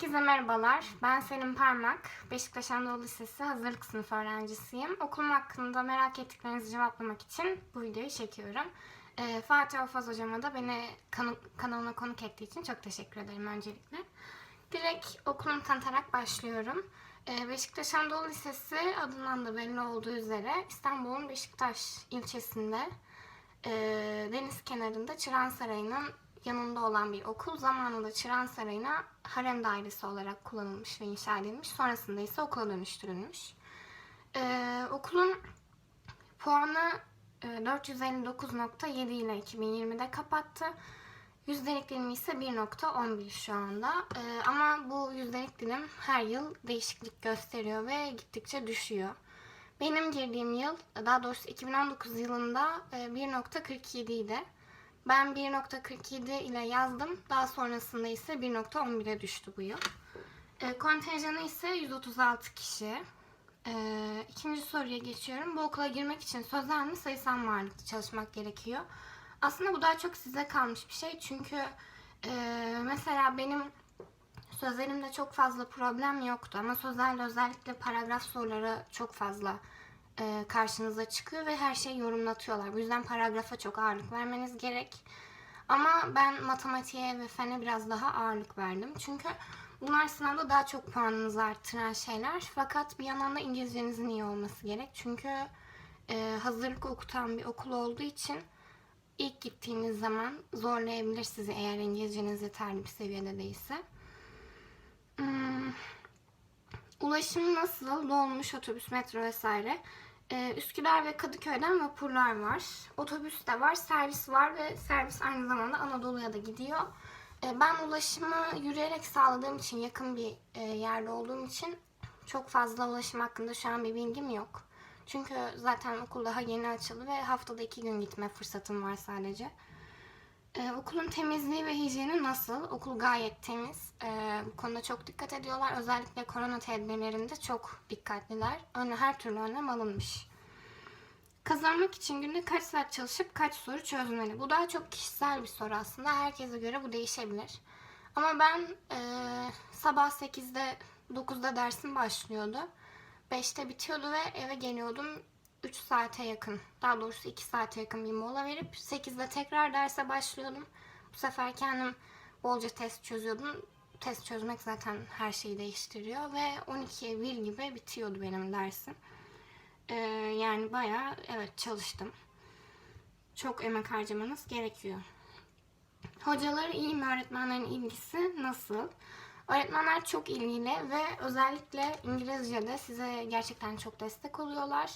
Herkese merhabalar. Ben Selim Parmak. Beşiktaş Anadolu Lisesi hazırlık sınıf öğrencisiyim. Okulum hakkında merak ettiklerinizi cevaplamak için bu videoyu çekiyorum. Ee, Fatih Ofaz hocama da beni kanı- kanalına konuk ettiği için çok teşekkür ederim öncelikle. Direkt okulumu tanıtarak başlıyorum. Ee, Beşiktaş Anadolu Lisesi adından da belli olduğu üzere İstanbul'un Beşiktaş ilçesinde e, deniz kenarında Çıran Sarayı'nın yanında olan bir okul. Zamanında Çıran Sarayı'na harem dairesi olarak kullanılmış ve inşa edilmiş. Sonrasında ise okula dönüştürülmüş. E, okulun puanı e, 459.7 ile 2020'de kapattı. Yüzdelik dilimi ise 1.11 şu anda. E, ama bu yüzdelik dilim her yıl değişiklik gösteriyor ve gittikçe düşüyor. Benim girdiğim yıl, daha doğrusu 2019 yılında e, 1.47 idi. Ben 1.47 ile yazdım. Daha sonrasında ise 1.11'e düştü bu yıl. E, kontenjanı ise 136 kişi. E, ikinci soruya geçiyorum. Bu okula girmek için sözel mi sayısal mı ağırlıklı çalışmak gerekiyor? Aslında bu daha çok size kalmış bir şey. Çünkü e, mesela benim Sözelimde çok fazla problem yoktu ama sözelde özellikle paragraf soruları çok fazla karşınıza çıkıyor ve her şeyi yorumlatıyorlar. Bu yüzden paragrafa çok ağırlık vermeniz gerek. Ama ben matematiğe ve fene biraz daha ağırlık verdim. Çünkü bunlar sınavda daha çok puanınızı arttıran şeyler. Fakat bir yandan da İngilizcenizin iyi olması gerek. Çünkü e, hazırlık okutan bir okul olduğu için ilk gittiğiniz zaman zorlayabilir sizi eğer İngilizceniz yeterli bir seviyede değilse. Hmm, Ulaşım nasıl? Dolmuş, otobüs, metro vesaire. Ee, Üsküdar ve Kadıköy'den vapurlar var. Otobüs de var, servis var ve servis aynı zamanda Anadolu'ya da gidiyor. Ee, ben ulaşımı yürüyerek sağladığım için, yakın bir e, yerde olduğum için çok fazla ulaşım hakkında şu an bir bilgim yok. Çünkü zaten okul daha yeni açıldı ve haftada iki gün gitme fırsatım var sadece. Ee, okulun temizliği ve hijyeni nasıl? Okul gayet temiz. Ee, bu konuda çok dikkat ediyorlar. Özellikle korona tedbirlerinde çok dikkatliler. Önle her türlü önlem alınmış. Kazanmak için günde kaç saat çalışıp kaç soru çözmeli? Bu daha çok kişisel bir soru aslında. Herkese göre bu değişebilir. Ama ben e, sabah 8'de 9'da dersim başlıyordu. 5'te bitiyordu ve eve geliyordum 3 saate yakın, daha doğrusu 2 saate yakın bir mola verip 8'de tekrar derse başlıyordum. Bu sefer kendim bolca test çözüyordum. Test çözmek zaten her şeyi değiştiriyor ve 12'ye 1 gibi bitiyordu benim dersim. Ee, yani bayağı evet çalıştım. Çok emek harcamanız gerekiyor. Hocaları iyi mi? Öğretmenlerin ilgisi nasıl? Öğretmenler çok ilgili ve özellikle İngilizce'de size gerçekten çok destek oluyorlar.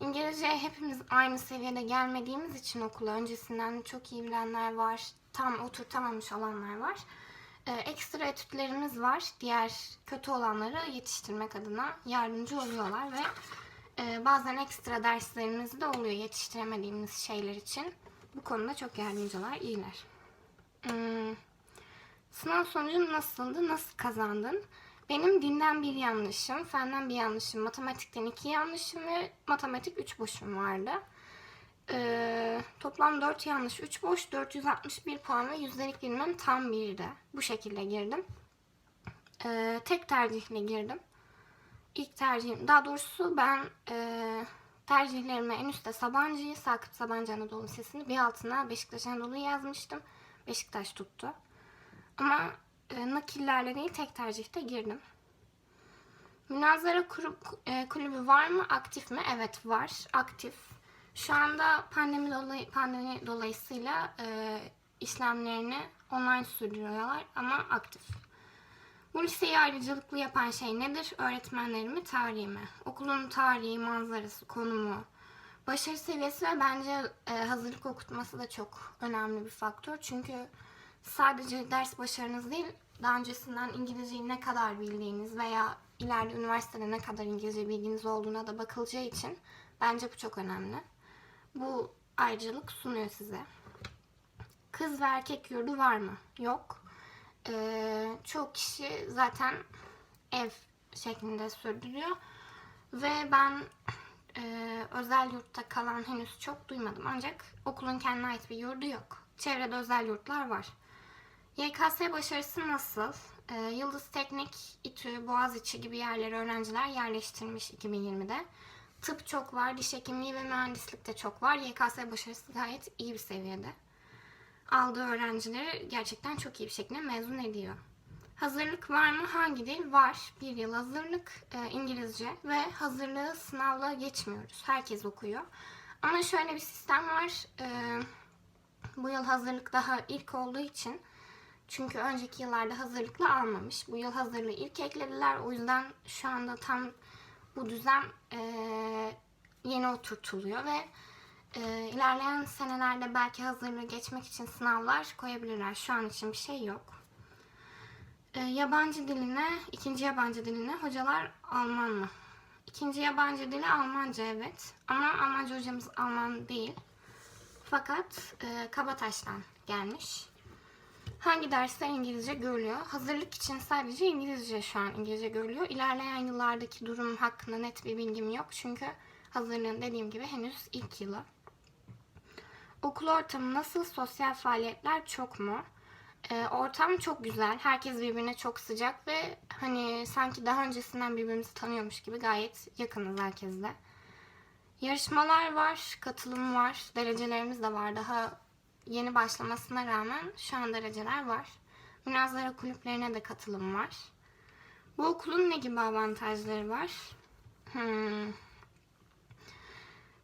İngilizce hepimiz aynı seviyede gelmediğimiz için okula öncesinden çok iyi bilenler var, tam oturtamamış olanlar var. Ee, ekstra etütlerimiz var. Diğer kötü olanları yetiştirmek adına yardımcı oluyorlar ve e, bazen ekstra derslerimiz de oluyor yetiştiremediğimiz şeyler için. Bu konuda çok yardımcılar, iyiler. Hmm. Sınav sonucun nasıldı? Nasıl kazandın? Benim dinden bir yanlışım, fenden bir yanlışım, matematikten iki yanlışım ve matematik üç boşum vardı. Ee, toplam 4 yanlış, 3 boş, 461 puan ve yüzdelik bilmem tam birdi. Bu şekilde girdim. Ee, tek tercihle girdim. İlk tercihim, daha doğrusu ben e, tercihlerime en üstte Sabancı'yı, Sakıp Sabancı Anadolu Lisesi'ni bir altına Beşiktaş Anadolu'yu yazmıştım. Beşiktaş tuttu. Ama e, nakillerle değil tek tercihte girdim. Münazara e, kulübü var mı? Aktif mi? Evet var. Aktif. Şu anda pandemi, dolayı, pandemi dolayısıyla e, işlemlerini online sürdürüyorlar ama aktif. Bu liseyi ayrıcalıklı yapan şey nedir? Öğretmenleri mi, tarihi mi? Okulun tarihi, manzarası, konumu, başarı seviyesi ve bence e, hazırlık okutması da çok önemli bir faktör. Çünkü sadece ders başarınız değil, daha öncesinden İngilizceyi ne kadar bildiğiniz veya ileride üniversitede ne kadar İngilizce bilginiz olduğuna da bakılacağı için bence bu çok önemli. Bu ayrıcalık sunuyor size. Kız ve erkek yurdu var mı? Yok. Ee, çoğu kişi zaten ev şeklinde sürdürüyor. Ve ben e, özel yurtta kalan henüz çok duymadım. Ancak okulun kendine ait bir yurdu yok. Çevrede özel yurtlar var. YKS başarısı nasıl? Ee, Yıldız Teknik, İTÜ, Boğaziçi gibi yerlere öğrenciler yerleştirmiş 2020'de. Tıp çok var, diş hekimliği ve mühendislik de çok var. YKS başarısı gayet iyi bir seviyede. Aldığı öğrencileri gerçekten çok iyi bir şekilde mezun ediyor. Hazırlık var mı? Hangi dil? Var. Bir yıl hazırlık e, İngilizce ve hazırlığı sınavla geçmiyoruz. Herkes okuyor. Ama şöyle bir sistem var. E, bu yıl hazırlık daha ilk olduğu için çünkü önceki yıllarda hazırlıkla almamış. Bu yıl hazırlığı ilk eklediler. O yüzden şu anda tam bu düzen e, yeni oturtuluyor ve e, ilerleyen senelerde belki hazırlığı geçmek için sınavlar koyabilirler. Şu an için bir şey yok. E, yabancı diline, ikinci yabancı diline hocalar Alman mı? İkinci yabancı dili Almanca evet. Ama Almanca hocamız Alman değil. Fakat e, Kabataş'tan gelmiş. Hangi dersler İngilizce görülüyor? Hazırlık için sadece İngilizce şu an İngilizce görülüyor. İlerleyen yıllardaki durum hakkında net bir bilgim yok. Çünkü hazırlığın dediğim gibi henüz ilk yılı. Okul ortamı nasıl? Sosyal faaliyetler çok mu? Ee, ortam çok güzel. Herkes birbirine çok sıcak ve hani sanki daha öncesinden birbirimizi tanıyormuş gibi gayet yakınız herkesle. Yarışmalar var, katılım var, derecelerimiz de var. Daha yeni başlamasına rağmen şu an dereceler var. Münazara kulüplerine de katılım var. Bu okulun ne gibi avantajları var? Hmm.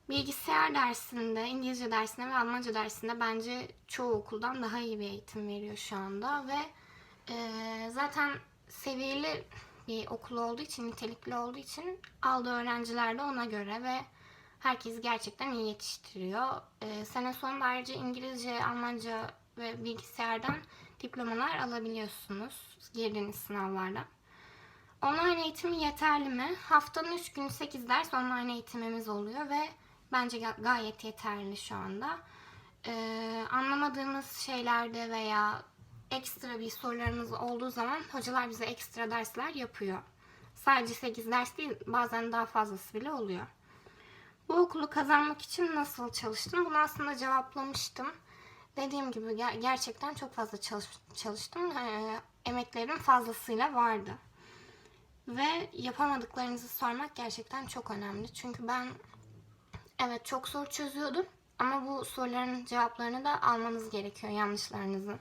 Bilgisayar dersinde, İngilizce dersinde ve Almanca dersinde bence çoğu okuldan daha iyi bir eğitim veriyor şu anda ve e, zaten seviyeli bir okul olduğu için, nitelikli olduğu için aldığı öğrenciler de ona göre ve herkes gerçekten iyi yetiştiriyor. E, sene sonunda ayrıca İngilizce, Almanca ve bilgisayardan diplomalar alabiliyorsunuz girdiğiniz sınavlardan. Online eğitimi yeterli mi? Haftanın 3 günü 8 ders online eğitimimiz oluyor ve bence ga- gayet yeterli şu anda. Ee, anlamadığımız şeylerde veya ekstra bir sorularımız olduğu zaman hocalar bize ekstra dersler yapıyor. Sadece 8 ders değil bazen daha fazlası bile oluyor. Bu okulu kazanmak için nasıl çalıştım? Bunu aslında cevaplamıştım. Dediğim gibi ger- gerçekten çok fazla çalış- çalıştım. Ee, emeklerim fazlasıyla vardı. Ve yapamadıklarınızı sormak gerçekten çok önemli. Çünkü ben evet çok soru çözüyordum. Ama bu soruların cevaplarını da almanız gerekiyor yanlışlarınızı.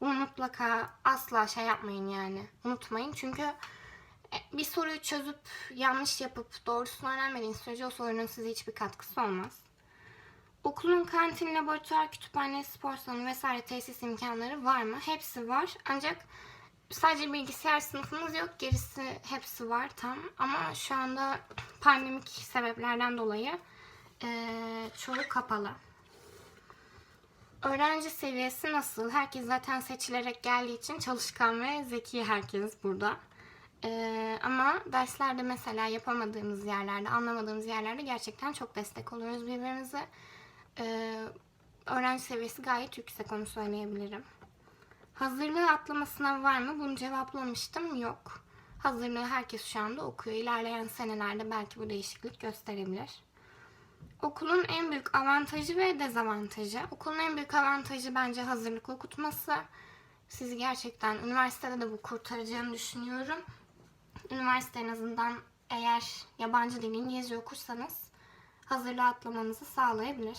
Bunu mutlaka asla şey yapmayın yani. Unutmayın çünkü bir soruyu çözüp yanlış yapıp doğrusunu öğrenmediğiniz sürece o sorunun size hiçbir katkısı olmaz. Okulun kantin, laboratuvar, kütüphane, spor salonu vesaire tesis imkanları var mı? Hepsi var. Ancak sadece bilgisayar sınıfımız yok. Gerisi hepsi var tam. Ama şu anda pandemik sebeplerden dolayı eee çoğu kapalı. Öğrenci seviyesi nasıl? Herkes zaten seçilerek geldiği için çalışkan ve zeki herkes burada. Ee, ama derslerde mesela yapamadığımız yerlerde, anlamadığımız yerlerde gerçekten çok destek oluyoruz birbirimize. Ee, öğrenci seviyesi gayet yüksek onu söyleyebilirim. Hazırlığı atlama sınavı var mı? Bunu cevaplamıştım. Yok. Hazırlığı herkes şu anda okuyor. İlerleyen senelerde belki bu değişiklik gösterebilir. Okulun en büyük avantajı ve dezavantajı. Okulun en büyük avantajı bence hazırlık okutması. Sizi gerçekten üniversitede de bu kurtaracağını düşünüyorum. Üniversite en azından eğer yabancı dil İngilizce okursanız hazırlığa atlamanızı sağlayabilir.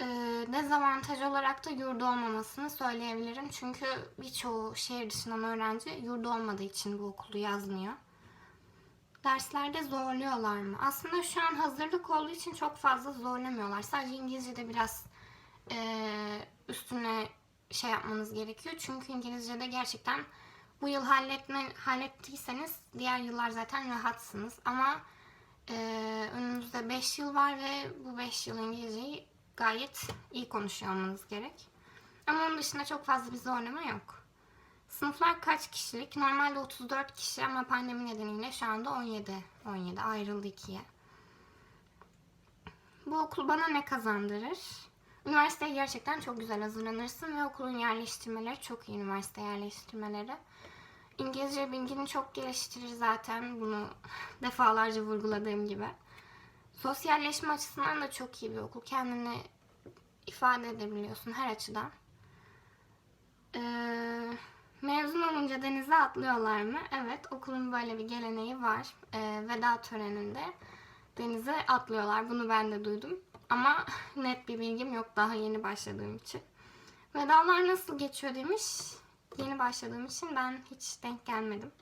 Ee, dezavantaj olarak da yurdu olmamasını söyleyebilirim. Çünkü birçoğu şehir dışından öğrenci yurdu olmadığı için bu okulu yazmıyor. Derslerde zorluyorlar mı? Aslında şu an hazırlık olduğu için çok fazla zorlamıyorlar. Sadece İngilizce'de biraz eee, üstüne şey yapmanız gerekiyor. Çünkü İngilizce'de gerçekten bu yıl halletme, hallettiyseniz diğer yıllar zaten rahatsınız. Ama eee, önümüzde 5 yıl var ve bu 5 yıl İngilizceyi gayet iyi konuşuyor olmanız gerek. Ama onun dışında çok fazla bir zorlama yok. Sınıflar kaç kişilik? Normalde 34 kişi ama pandemi nedeniyle şu anda 17. 17 ayrıldı ikiye. Bu okul bana ne kazandırır? Üniversiteye gerçekten çok güzel hazırlanırsın ve okulun yerleştirmeleri çok iyi üniversite yerleştirmeleri. İngilizce bilgini çok geliştirir zaten bunu defalarca vurguladığım gibi. Sosyalleşme açısından da çok iyi bir okul. Kendini ifade edebiliyorsun her açıdan. Ee, Mezun olunca denize atlıyorlar mı? Evet, okulun böyle bir geleneği var. Ee, veda töreninde denize atlıyorlar. Bunu ben de duydum. Ama net bir bilgim yok daha yeni başladığım için. Vedalar nasıl geçiyor demiş. Yeni başladığım için ben hiç denk gelmedim.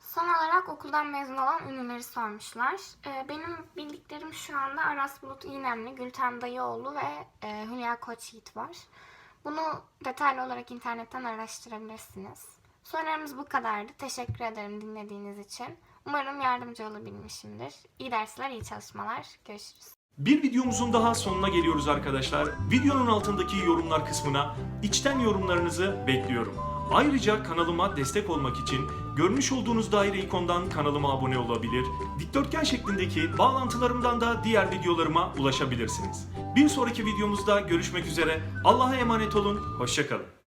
Son olarak okuldan mezun olan ünlüleri sormuşlar. Ee, benim bildiklerim şu anda Aras Bulut İynemli, Gülten Dayıoğlu ve e, Hülya Koçyiğit var. Bunu detaylı olarak internetten araştırabilirsiniz. Sorularımız bu kadardı. Teşekkür ederim dinlediğiniz için. Umarım yardımcı olabilmişimdir. İyi dersler, iyi çalışmalar. Görüşürüz. Bir videomuzun daha sonuna geliyoruz arkadaşlar. Videonun altındaki yorumlar kısmına içten yorumlarınızı bekliyorum. Ayrıca kanalıma destek olmak için görmüş olduğunuz daire ikondan kanalıma abone olabilir, dikdörtgen şeklindeki bağlantılarımdan da diğer videolarıma ulaşabilirsiniz. Bir sonraki videomuzda görüşmek üzere. Allah'a emanet olun, hoşçakalın.